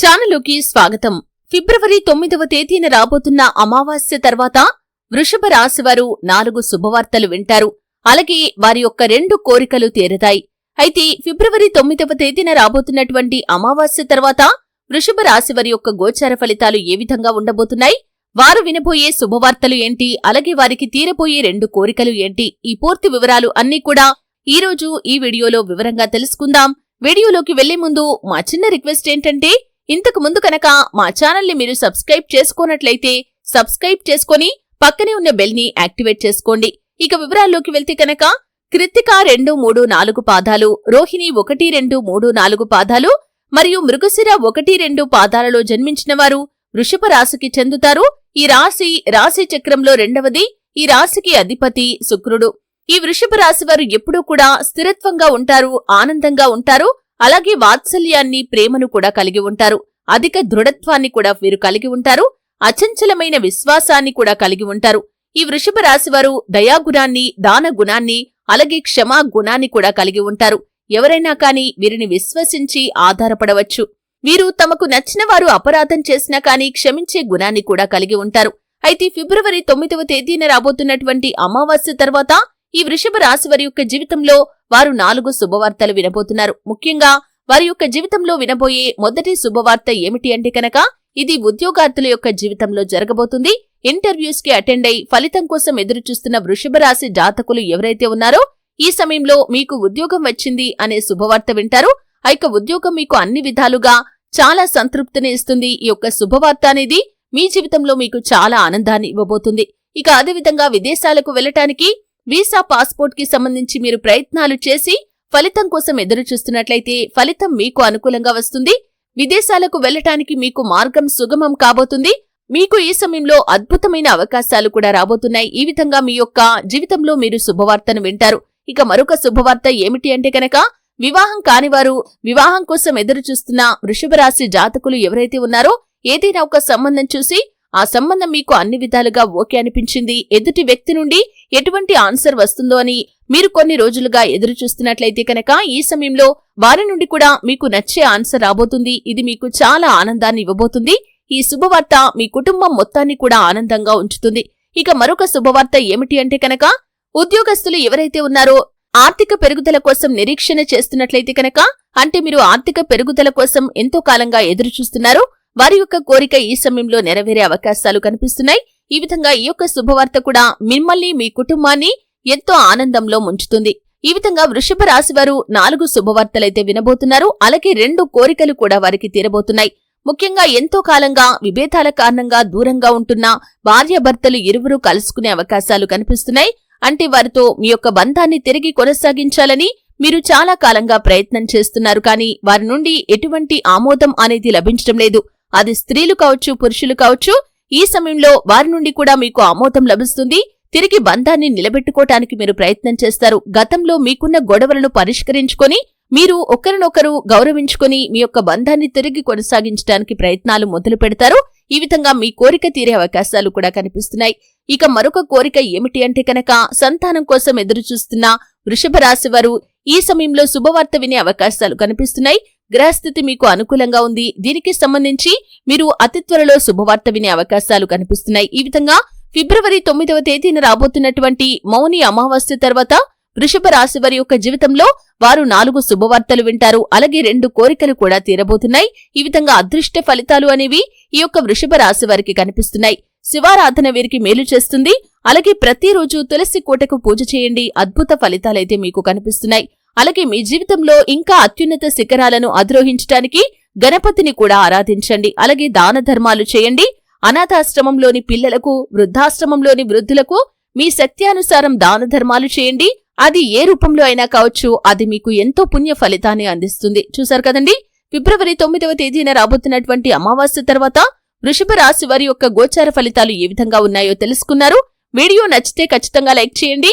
ఛానలుకి స్వాగతం. ఫిబ్రవరి తొమ్మిదవ తేదీన రాబోతున్న అమావాస్య తర్వాత వృషభ రాశివారు నాలుగు శుభవార్తలు వింటారు. అలాగే వారి యొక్క రెండు కోరికలు తీరతాయి. అయితే ఫిబ్రవరి తొమ్మిదవ తేదీన రాబోతున్నటువంటి అమావాస్య తర్వాత వృషభ రాశి వారి యొక్క గోచార ఫలితాలు ఏ విధంగా ఉండబోతున్నాయి? వారు వినబోయే శుభవార్తలు ఏంటి? అలాగే వారికి తీరబోయే రెండు కోరికలు ఏంటి? ఈ పూర్తి వివరాలు అన్నీ కూడా ఈ రోజు ఈ వీడియోలో వివరంగా తెలుసుకుందాం. వీడియోలోకి వెళ్ళే ముందు మా చిన్న రిక్వెస్ట్ ఏంటంటే ఇంతకు ముందు కనుక మా ఛానల్ని మీరు సబ్స్క్రైబ్ చేసుకోనట్లయితే సబ్స్క్రైబ్ చేసుకొని పక్కనే ఉన్న బెల్ని యాక్టివేట్ చేసుకోండి. ఇక వివరాల్లోకి వెళ్తే కనుక కృత్తిక రెండు మూడు నాలుగు పాదాలు రోహిణి ఒకటి రెండు మూడు నాలుగు పాదాలు మరియు మృగశిర ఒకటి రెండు పాదాలలో జన్మించిన వారు వృషభ రాశికి చెందుతారు. ఈ రాశి రాశి చక్రంలో రెండవది ఈ రాశికి అధిపతి శుక్రుడు. ఈ వృషభ రాశి వారు ఎప్పుడూ కూడా స్థిరత్వంగా ఉంటారు ఆనందంగా ఉంటారు. అలాగే వాత్సల్యాన్ని ప్రేమను కూడా కలిగి ఉంటారు. అధిక దృఢత్వాన్ని కూడా వీరు కలిగి ఉంటారు. అచంచలమైన విశ్వాసాన్ని కూడా కలిగి ఉంటారు. ఈ వృషభ రాశివారు దయాగుణాన్ని దాన గుణాన్ని అలాగే క్షమా గుణాన్ని కూడా కలిగి ఉంటారు. ఎవరైనా కాని వీరిని విశ్వసించి ఆధారపడవచ్చు. వీరు తమకు నచ్చిన వారు అపరాధం చేసినా కాని క్షమించే గుణాన్ని కూడా కలిగి ఉంటారు. అయితే ఫిబ్రవరి తొమ్మిదవ తేదీన రాబోతున్నటువంటి అమావాస్య తర్వాత ఈ వృషభ రాశి వారి యొక్క జీవితంలో వారు నాలుగు శుభవార్తలు వినబోతున్నారు. ముఖ్యంగా వారి యొక్క జీవితంలో వినబోయే మొదటి శుభవార్త ఏమిటి అంటే కనుక ఇది ఉద్యోగార్థుల యొక్క జీవితంలో జరగబోతుంది. ఇంటర్వ్యూస్కి అటెండ్ అయి ఫలితం కోసం ఎదురుచూస్తున్న వృషభ రాశి జాతకులు ఎవరైతే ఉన్నారో ఈ సమయంలో మీకు ఉద్యోగం వచ్చింది అనే శుభవార్త వింటారు. ఐక యొక్క ఉద్యోగం మీకు అన్ని విధాలుగా చాలా సంతృప్తిని ఇస్తుంది. ఈ యొక్క శుభవార్త అనేది మీ జీవితంలో మీకు చాలా ఆనందాన్ని ఇవ్వబోతుంది. ఇక అదేవిధంగా విదేశాలకు వెళ్ళటానికి వీసా పాస్పోర్ట్కి సంబంధించి మీరు ప్రయత్నాలు చేసి ఫలితం కోసం ఎదురు చూస్తున్నట్లయితే ఫలితం మీకు అనుకూలంగా వస్తుంది. విదేశాలకు వెళ్ళటానికి మీకు మార్గం సుగమం కాబోతుంది. మీకు ఈ సమయంలో అద్భుతమైన అవకాశాలు కూడా రాబోతున్నాయి. ఈ విధంగా మీ యొక్క జీవితంలో మీరు శుభవార్తను వింటారు. ఇక మరొక శుభవార్త ఏమిటి అంటే కనుక వివాహం కానివారు వివాహం కోసం ఎదురు చూస్తున్న వృషభ రాశి జాతకులు ఎవరైతే ఉన్నారో ఏదైనా ఒక సంబంధం చూసి ఆ సంబంధం మీకు అన్ని విధాలుగా ఓకే అనిపించింది. ఎదుటి వ్యక్తి నుండి ఎటువంటి ఆన్సర్ వస్తుందో అని మీరు కొన్ని రోజులుగా ఎదురు చూస్తున్నట్లయితే కనుక ఈ సమయంలో వారి నుండి కూడా మీకు నచ్చే ఆన్సర్ రాబోతుంది. ఇది మీకు చాలా ఆనందాన్ని ఇవ్వబోతుంది. ఈ శుభవార్త మీ కుటుంబం మొత్తాన్ని కూడా ఆనందంగా ఉంచుతుంది. ఇక మరొక శుభవార్త ఏమిటి అంటే కనుక ఉద్యోగస్తులు ఎవరైతే ఉన్నారో ఆర్థిక పెరుగుదల కోసం నిరీక్షణ చేస్తున్నట్లయితే కనుక అంటే మీరు ఆర్థిక పెరుగుదల కోసం ఎంతో కాలంగా ఎదురు చూస్తున్నారు వారి యొక్క కోరిక ఈ సమయంలో నెరవేరే అవకాశాలు కనిపిస్తున్నాయి. ఈ విధంగా ఈ యొక్క శుభవార్త కూడా మిమ్మల్ని మీ కుటుంబాన్ని ఎంతో ఆనందంలో ముంచుతుంది. ఈ విధంగా వృషభ రాశి వారు నాలుగు శుభవార్తలైతే వినబోతున్నారు. అలాగే రెండు కోరికలు కూడా వారికి తీరబోతున్నాయి. ముఖ్యంగా ఎంతో కాలంగా విభేదాల కారణంగా దూరంగా ఉంటున్న భార్యాభర్తలు ఇరువురు కలుసుకునే అవకాశాలు కనిపిస్తున్నాయి. అంటే వారితో మీ యొక్క బంధాన్ని తిరిగి కొనసాగించాలని మీరు చాలా కాలంగా ప్రయత్నం చేస్తున్నారు. కానీ వారి నుండి ఎటువంటి ఆమోదం అనేది లభించడం లేదు. అది స్త్రీలు కావచ్చు పురుషులు కావచ్చు ఈ సమయంలో వారి నుండి కూడా మీకు ఆమోదం లభిస్తుంది. తిరిగి బంధాన్ని నిలబెట్టుకోవటానికి మీరు ప్రయత్నం చేస్తారు. గతంలో మీకున్న గొడవలను పరిష్కరించుకొని మీరు ఒకరినొకరు గౌరవించుకొని మీ యొక్క బంధాన్ని తిరిగి కొనసాగించడానికి ప్రయత్నాలు మొదలు పెడతారు. ఈ విధంగా మీ కోరిక తీరే అవకాశాలు కూడా కనిపిస్తున్నాయి. ఇక మరొక కోరిక ఏమిటి అంటే కనుక సంతానం కోసం ఎదురుచూస్తున్న వృషభ రాశి వారు ఈ సమయంలో శుభవార్త వినే అవకాశాలు కనిపిస్తున్నాయి. గ్రహస్థితి మీకు అనుకూలంగా ఉంది. దీనికి సంబంధించి మీరు అతి త్వరలో శుభవార్త వినే అవకాశాలు కనిపిస్తున్నాయి. ఈ విధంగా ఫిబ్రవరి తొమ్మిదవ తేదీన రాబోతున్నటువంటి మౌని అమావాస్య తర్వాత వృషభ రాశి వారి యొక్క జీవితంలో వారు నాలుగు శుభవార్తలు వింటారు. అలాగే రెండు కోరికలు కూడా తీరబోతున్నాయి. ఈ విధంగా అదృష్ట ఫలితాలు అనేవి ఈ యొక్క వృషభ రాశి వారికి కనిపిస్తున్నాయి. శివారాధన వీరికి మేలు చేస్తుంది. అలాగే ప్రతిరోజు తులసి కోటకు పూజ చేయండి. అద్భుత ఫలితాలైతే మీకు కనిపిస్తున్నాయి. అలాగే మీ జీవితంలో ఇంకా అత్యున్నత శిఖరాలను అధిరోహించడానికి గణపతిని కూడా ఆరాధించండి. అలాగే దాన ధర్మాలు చేయండి. అనాథాశ్రమంలోని పిల్లలకు వృద్ధాశ్రమంలోని వృద్ధులకు మీ శక్త్యానుసారం దాన ధర్మాలు చేయండి. అది ఏ రూపంలో అయినా కావచ్చు అది మీకు ఎంతో పుణ్య ఫలితాన్ని అందిస్తుంది. చూశారు కదండి? ఫిబ్రవరి తొమ్మిదవ తేదీన రాబోతున్నటువంటి అమావాస్య తర్వాత వృషభ రాశి వారి యొక్క గోచార ఫలితాలు ఏ విధంగా ఉన్నాయో తెలుసుకున్నారు. వీడియో నచ్చితే ఖచ్చితంగా లైక్ చేయండి.